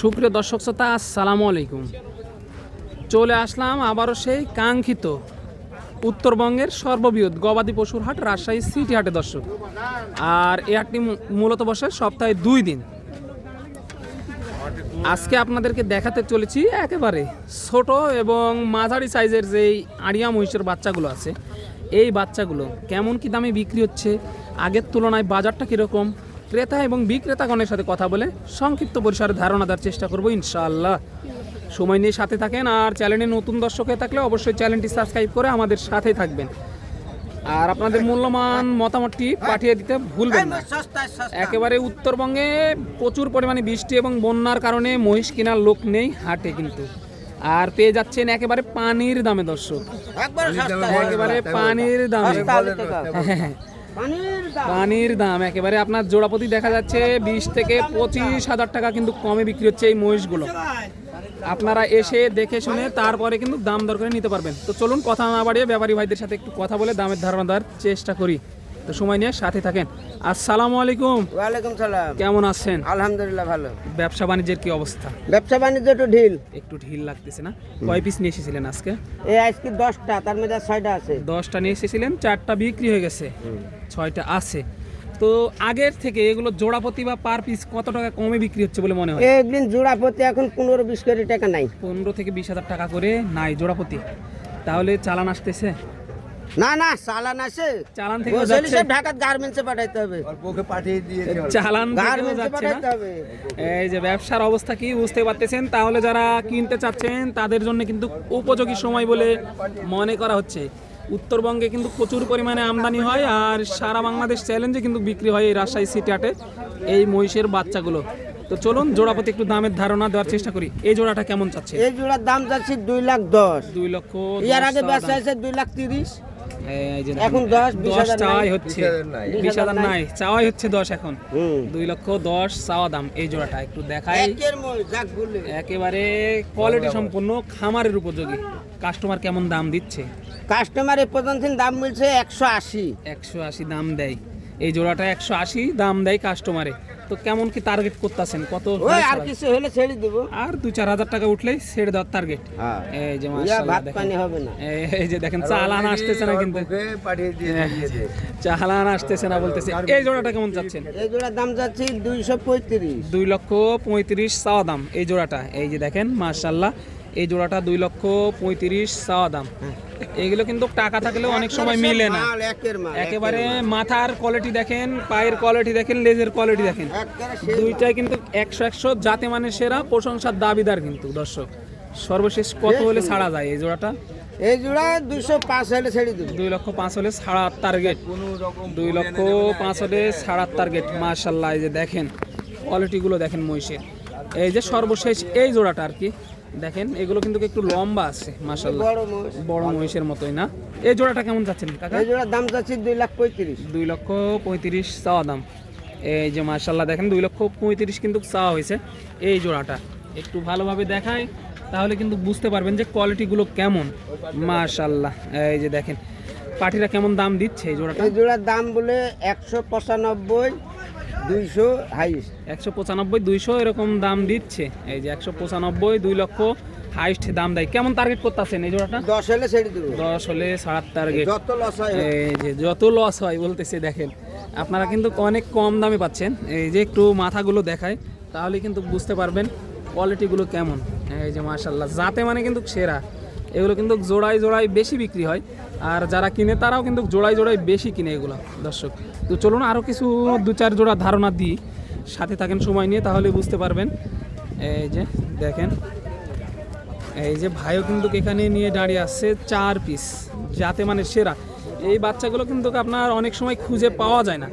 সুপ্রিয় দর্শক শ্রোতা, আসসালামু আলাইকুম। চলে আসলাম আবারও সেই কাঙ্ক্ষিত উত্তরবঙ্গের সর্ববৃহৎ গবাদি পশুর হাট, রাজশাহী সিটি হাটে দর্শক। আর এই হাটটি মূলত বসে সপ্তাহে দুই দিন। আজকে আপনাদেরকে দেখাতে চলেছি একেবারে ছোট এবং মাঝারি সাইজের যেই আড়িয়া মহিষের বাচ্চাগুলো আছে, এই বাচ্চাগুলো কেমন কি দামে বিক্রি হচ্ছে, আগের তুলনায় বাজারটা কীরকম ক্রেতা এবং বিক্রেতাগণের সাথে কথা বলে সংক্ষিপ্ত পরিসরে ধারণা দেওয়ার চেষ্টা করব ইনশাআল্লাহ। সময় নিয়ে সাথে থাকেন আর চ্যানেলে নতুন দর্শক হয়ে থাকলে অবশ্যই চ্যানেলটি সাবস্ক্রাইব করে আমাদের সাথেই থাকবেন। আর আপনাদের মূল্যবান মতামতটি পাঠিয়ে দিতে ভুলবেন না। একেবারে উত্তরবঙ্গে প্রচুর পরিমাণে বৃষ্টি এবং বন্যার কারণে মহিষ কেনার লোক নেই হাটে কিন্তু। আর পেয়ে যাচ্ছেন একেবারে পানির দামে দর্শক। একেবারে পানির দামে। পানির দাম। একেবারে আপনার জোড়াপতি দেখা যাচ্ছে, বিশ থেকে পঁচিশ হাজার টাকা কিন্তু কমে বিক্রি হচ্ছে এই মহিষগুলো। আপনারা এসে দেখে শুনে তারপরে কিন্তু দাম দর করে নিতে পারবেন। তো চলুন কথা না বাড়িয়ে ব্যাপারী ভাইদের সাথে একটু কথা বলে দামের ধারণা দেওয়ার চেষ্টা করি। তো সময় নিয়ে সাথে থাকেন। আসসালামু আলাইকুম। ওয়ালাইকুম সালাম। কেমন আছেন? আলহামদুলিল্লাহ ভালো। ব্যবসা বাণিজ্যের কি অবস্থা? ব্যবসা বাণিজ্য একটু ঢিল। একটু ঢিল লাগতেছে না? কয় পিস নিয়ে এসেছিলেন আজকে? এই আজকে দশটা তার মধ্যে ছয়টা আছে। দশটা নিয়ে এসেছিলেন চারটা বিক্রি হয়ে গেছে। ছয়টা আছে। তো আগের থেকে এগুলো জোড়াপতি বা পার পিস কত টাকা কমে বিক্রি হচ্ছে বলে মনে হয়? একদিন জোড়া প্রতি এখন পনেরো বিশ কোটি টাকা নাই। পনেরো থেকে বিশ হাজার টাকা করে নাই জোড়াপতি তাহলে চালান আসতেছে? না না চালান আছে। চালান থেকে যাচ্ছে। সব ঢাকার গার্মেন্টসে পাঠাইতে হবে। চালান থেকেও গার্মেন্টসে যাচ্ছে পাঠাইতে না এই যে ব্যবসার অবস্থা কি বুঝতে পারতেছেন? তাহলে যারা কিনতে চাচ্ছেন তাদের জন্য কিন্তু উপযোগী সময় বলে মনে করা হচ্ছে। উত্তরবঙ্গে কিন্তু প্রচুর পরিমাণে আমদানি হয় আর সারা বাংলাদেশ চ্যালেঞ্জে কিন্তু বিক্রি হয় এই রাজশাহী সিটি হাটে এই মহিষের বাচ্চাগুলো। তো চলুন জোড়াপতি একটু দামের ধারণা দেওয়ার চেষ্টা করি। এই জোড়াটা কেমন চাচ্ছে? এই জোড়ার দাম যাচ্ছে দুই লাখ দশ। দুই লক্ষ আগে। আছে দুই লাখ তিরিশ। এখন দশ, দশ চাওয়াই নাই। হচ্ছে। বিশ বিশ হাজার হাজার নাই। চাওয়াই হচ্ছে দশ এখন। দুই লক্ষ দশ চাওয়া দাম এই জোড়াটা। একটু দেখাই। একেবারে কোয়ালিটি সম্পূর্ণ খামারের উপযোগী। কাস্টমার কেমন দাম দিচ্ছে? কাস্টমার এ পর্যন্ত দাম মিলছে একশো আশি। একশো আশি দাম দেয়। এই জোড়াটা একশো আশি দাম দেয় কাস্টমারে তো কেমন কি টার্গেট করতেছেন? কত হলে আর কিছু হলে ছেড়ে দেবো। আর দু চার হাজার টাকা উঠলেই ছেড়ে দেওয়ার টার্গেট হ্যাঁ। এই যে হবে না। এই যে দেখেন চালান আসতেছে না কিন্তু। চালান আসতেছে না বলতেছে। এই জোড়াটা কেমন চাচ্ছেন? এই জোড়ার দাম যাচ্ছে দুইশো পঁয়ত্রিশ। দুই লক্ষ পঁয়ত্রিশ চাওয়া দাম। এই জোড়াটা এই যে দেখেন মার্শাল্লাহ এই জোড়াটা দুই লক্ষ পঁয়ত্রিশ চাওয়া দাম। এগুলো কিন্তু টাকা থাকলেও অনেক সময় মিলে না। একেবারে মাথার কোয়ালিটি দেখেন পায়ের কোয়ালিটি দেখেন লেজের কোয়ালিটি দেখেন। দুইটাই কিন্তু একশো একশো জাতে মানে সেরা প্রশংসার দাবিদার কিন্তু দর্শক। সর্বশেষ কত হলে ছাড়া যায় এই জোড়াটা? এই জোড়া দুইশো পাঁচ হলে ছেড়ে দেবো। দুই লক্ষ পাঁচ হলে ছাড়ার টার্গেট দুই লক্ষ পাঁচ হলে ছাড়ার টার্গেট মার্শাল্লাহ এই যে দেখেন কোয়ালিটিগুলো দেখেন মহিষের। এই যে সর্বশেষ এই জোড়াটা আর কি। দেখেন এগুলো কিন্তু একটু লম্বা আছে মার্শাল্লাহ বড় মহিষের মতোই না? এই জোড়াটা কেমন চাচ্ছেন কাকা? এই জোড়ার দাম যাচ্ছে দুই লাখ পঁয়ত্রিশ। দুই লক্ষ পঁয়ত্রিশ চাওয়া দাম। এই যে মার্শাল্লাহ দেখেন দুই লক্ষ পঁয়ত্রিশ কিন্তু চাওয়া হয়েছে। এই জোড়াটা একটু ভালোভাবে দেখায় তাহলে কিন্তু বুঝতে পারবেন যে কোয়ালিটিগুলো কেমন। মার্শাল্লাহ এই যে দেখেন পাটিরা কেমন দাম দিচ্ছে এই জোড়াটা? এই জোড়ার দাম বলে একশো পঁচানব্বই দুইশো হাইস একশো পঁচানব্বই দুইশো এরকম দাম দিচ্ছে। এই যে একশো পঁচানব্বই দুই লক্ষ হাইস্ট দাম দেয়। কেমন টার্গেট করতেছেন এই জোড়াটা? দশ হলে ছেড়ে দেবো। দশ হলে সাত টার্গেট যত লস হয়। এই যে যত লস হয় বলতেছে দেখেন আপনারা কিন্তু অনেক কম দামে পাচ্ছেন। এই যে একটু মাথাগুলো দেখায় তাহলে কিন্তু বুঝতে পারবেন কোয়ালিটিগুলো কেমন। এই যে মার্শাল্লাহ যাতে মানে কিন্তু সেরা। এগুলো কিন্তু জোড়ায় জোড়ায় বেশি বিক্রি হয়। আর যারা কিনে, তারাও কিন্তু জোড়ায় জোড়ায় বেশি কিনে এগুলো, দর্শক। তো চলুন আরও কিছু, দু চার জোড়া ধারণা দিই। সাথে থাকেন সময় নিয়ে, তাহলে বুঝতে পারবেন। এই যে, দেখেন। এই যে ভাইও কিন্তু এখানে নিয়ে দাঁড়িয়ে আসছে চার পিস যাতে মানে সেরা। এই বাচ্চাগুলো কিন্তু আপনার অনেক সময় খুঁজে পাওয়া যায় না।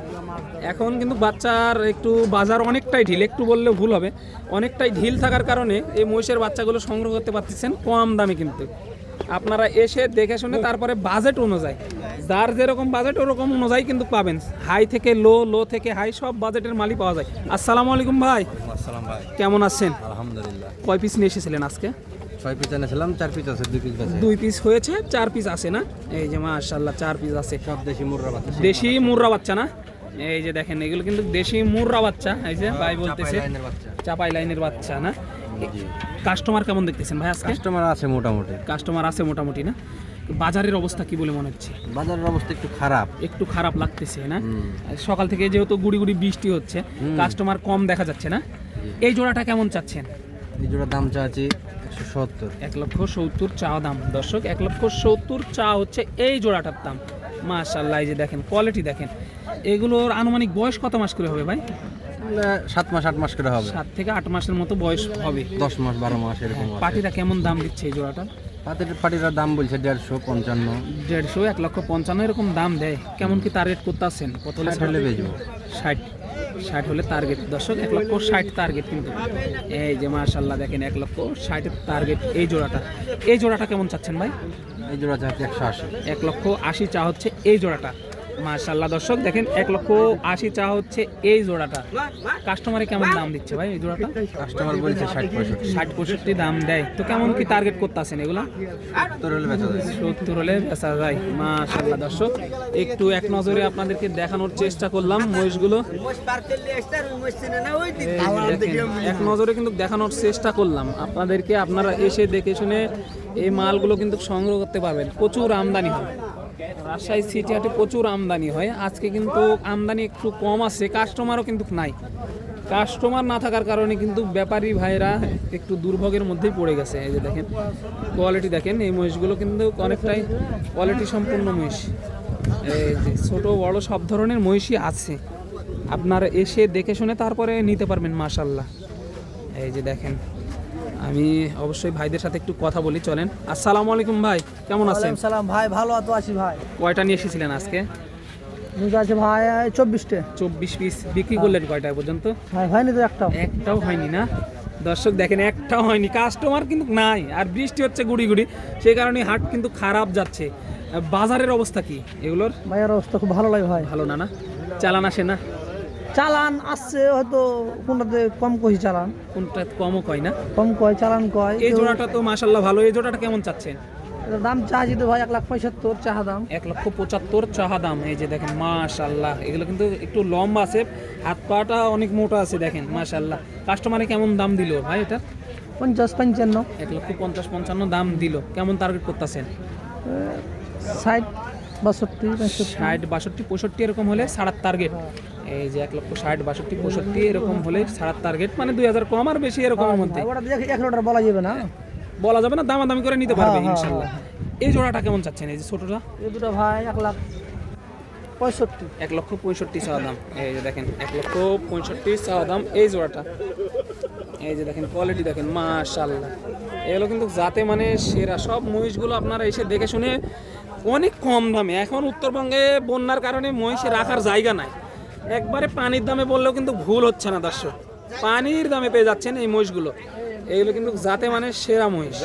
এখন কিন্তু বাচ্চার একটু বাজার অনেকটাই ঢিল, একটু বললে ভুল হবে। অনেকটাই ঢিল থাকার কারণে এই মহিষের বাচ্চাগুলো সংগ্রহ করতে পারতেছেন কম দামে কিন্তু। আপনারা এসে দেখে শুনে তারপরে বাজেট অনুযায়ী। যার যেরকম বাজেট ওরকম অনুযায়ী কিন্তু পাবেন। হাই থেকে লো লো থেকে হাই সব বাজেটের মালই পাওয়া যায়। আসসালামু আলাইকুম ভাই। আসসালাম ভাই। কেমন আছেন? আলহামদুলিল্লাহ। কয় পিস নিয়ে এসেছিলেন আজকে? ছয় পিস এনেছিলাম চার পিস আছে দুই পিস আছে। দুই পিস হয়েছে চার পিস আছে না? এই যে মাশাল্লাহ চার পিস আছে। সব দেশি মুররা বাচ্চা। দেশি মুর্রা বাচ্চা না? এই যে দেখেন এগুলো কিন্তু দেশি মুর্রা বাচ্চা। এই যে ভাই বলতেছে চাপাই লাইনের বাচ্চা না? কাস্টমার কেমন দেখতেছেন ভাই আজকে? কাস্টমার আছে মোটামুটি। কাস্টমার আছে মোটামুটি না? বাজারের অবস্থা কি বলে মনে হচ্ছে? বাজারের অবস্থা একটু খারাপ। একটু খারাপ লাগতেছে না? সকাল থেকে যেহেতু গুড়ি গুড়ি বৃষ্টি হচ্ছে কাস্টমার কম দেখা যাচ্ছে না? এই জোড়াটা কেমন চাচ্ছেন? এই জোড়ার দাম চাচ্ছি একশো সত্তর। এক লক্ষ সত্তর চা দাম। দর্শক এক লক্ষ সত্তর চা হচ্ছে এই জোড়াটার দাম। মাশাল্লাহ এই যে দেখেন কোয়ালিটি দেখেন। এগুলোর আনুমানিক বয়স কত মাস করে হবে ভাই? সাত মাস আট মাস করে হবে। সাত থেকে আট মাসের মতো বয়স হবে। দশ মাস বারো মাস এরকম আছে। পাটিটা কেমন দাম দিচ্ছে এই জোড়াটা? পাতির পাটিটার দাম বলছে দেড়শো পঞ্চান্ন। দেড়শো এক লক্ষ পঞ্চান্ন এরকম দাম দেয়। কেমন কি টার্গেট করতে আসছেন কত ষাট হলে বেচবো। ষাট। ষাট হলে টার্গেট দর্শক এক লক্ষ ষাট টার্গেট কিন্তু। এই যে মার্শাল্লাহ দেখেন এক লক্ষ ষাটের টার্গেট এই জোড়াটা। এই জোড়াটা কেমন চাচ্ছেন ভাই? এই জোড়া চাচ্ছি একশো আশি। এক লক্ষ আশি চা হচ্ছে এই জোড়াটা। মার্শাল্লাহ দর্শক দেখেন এক লক্ষ আশি চা হচ্ছে এই জোড়াটা। কাস্টমারে কেমন দাম দিচ্ছে ভাই এই জোড়াটা? কাস্টমার বলছে ষাট পঁয়ষট্টি। ষাট পঁয়ষট্টি দাম দেয়। তো কেমন কি টার্গেট করতে আসেন এগুলো? সত্তর হলে বেচা যায়। সত্তর হলে বেচা যায় মাশাল্লাহ দর্শক। একটু এক নজরে আপনাদেরকে দেখানোর চেষ্টা করলাম মহিষগুলো। এক নজরে কিন্তু দেখানোর চেষ্টা করলাম। আপনাদেরকে আপনারা এসে দেখে শুনে এই মালগুলো কিন্তু সংগ্রহ করতে পারবেন। প্রচুর আমদানি হয় রাজশাহী সিটি হাটে প্রচুর আমদানি হয়। আজকে কিন্তু আমদানি একটু কম আছে কাস্টমারও কিন্তু নাই। কাস্টমার না থাকার কারণে কিন্তু ব্যাপারী ভাইরা একটু দুর্ভোগের মধ্যেই পড়ে গেছে। এই যে দেখেন কোয়ালিটি দেখেন, এই মহিষগুলো কিন্তু অনেকটাই কোয়ালিটি সম্পূর্ণ মহিষ। এই যে ছোট, বড় সব ধরনের মহিষই আছে। আপনারা এসে দেখে শুনে তারপরে নিতে পারবেন মাশাল্লাহ এই যে দেখেন আমি অবশ্যই ভাইদের সাথে একটু কথা বলি চলেন। আসসালামু আলাইকুম ভাই কেমন আছেন? সালাম। ভাই ভালো তো আছি ভাই। কয়টা নিয়ে এসেছিলেন আজকে? আছে ভাই চব্বিশটে। চব্বিশ পিস বিক্রি করলেন কয়টা পর্যন্ত? হয়নি তো একটাও। একটাও হয়নি না? দর্শক দেখেন একটাও হয়নি। কাস্টমার কিন্তু নাই আর বৃষ্টি হচ্ছে গুড়ি গুড়ি। সেই কারণে হাট কিন্তু খারাপ যাচ্ছে। বাজারের অবস্থা কি এগুলোর? ভাইয়ের অবস্থা খুব ভালো লাগে ভাই। ভালো না না? চালান আসে না? চালান আসছে হয়তো কোনটাতে কম কই চালান? কোনটা কমও কয় না? কম কয় চালান কয়। এই জোড়াটা তো মাশাল্লাহ ভালো এই জোড়াটা কেমন চাচ্ছেন? দাম চাহিদি তো ভাই এক লাখ পঁচাত্তর চাহা দাম। এক লক্ষ পঁচাত্তর চাহা দাম এই যে দেখেন মাশাল্লাহ এগুলো কিন্তু একটু লম্বা আছে হাত পাটা অনেক মোটা আছে দেখেন মাশাল্লাহ কাস্টমারে কেমন দাম দিল ভাই এটা? পঞ্চাশ পঞ্চান্ন। এক লক্ষ পঞ্চাশ পঞ্চান্ন দাম দিল। কেমন টার্গেট করতেছেন? ষাট বাষট্টি ষাট বাষট্টি পঁয়ষট্টি এরকম হলে সাড়ার টার্গেট এই যে এক লক্ষ ষাট বাষট্টি পঁয়ষট্টি এরকম হলে সাড়ার টার্গেট মানে দুই হাজার কম আর বেশি এরকমের মধ্যে। ওটা বলা যাবে না? বলা যাবে না দামাদামি করে নিতে পারবে হ্যাঁ, হ্যাঁ, ইনশাল্লাহ। এই জোড়াটা কেমন চাচ্ছেন? এই যে ছোটটা? এই দুটো ভাই এক লাখ পঁয়ষট্টি। এক লক্ষ পঁয়ষট্টি চাওয়া দাম। এই যে দেখেন এক লক্ষ পঁয়ষট্টি চাওয়া দাম এই জোড়াটা। এই যে দেখেন কোয়ালিটি দেখেন মাশাল্লাহ এগুলো কিন্তু যাতে মানে সেরা। সব মহিষগুলো আপনারা এসে দেখে শুনে অনেক কম দামে। এখন উত্তরবঙ্গে বন্যার কারণে মহিষ রাখার জায়গা নাই। একবারে পানির দামে বললেও কিন্তু ভুল হচ্ছে না দর্শক। পানির দামে পেয়ে যাচ্ছেন এই মহিষগুলো। এইগুলো কিন্তু যাতে মানে সেরা মহিষ।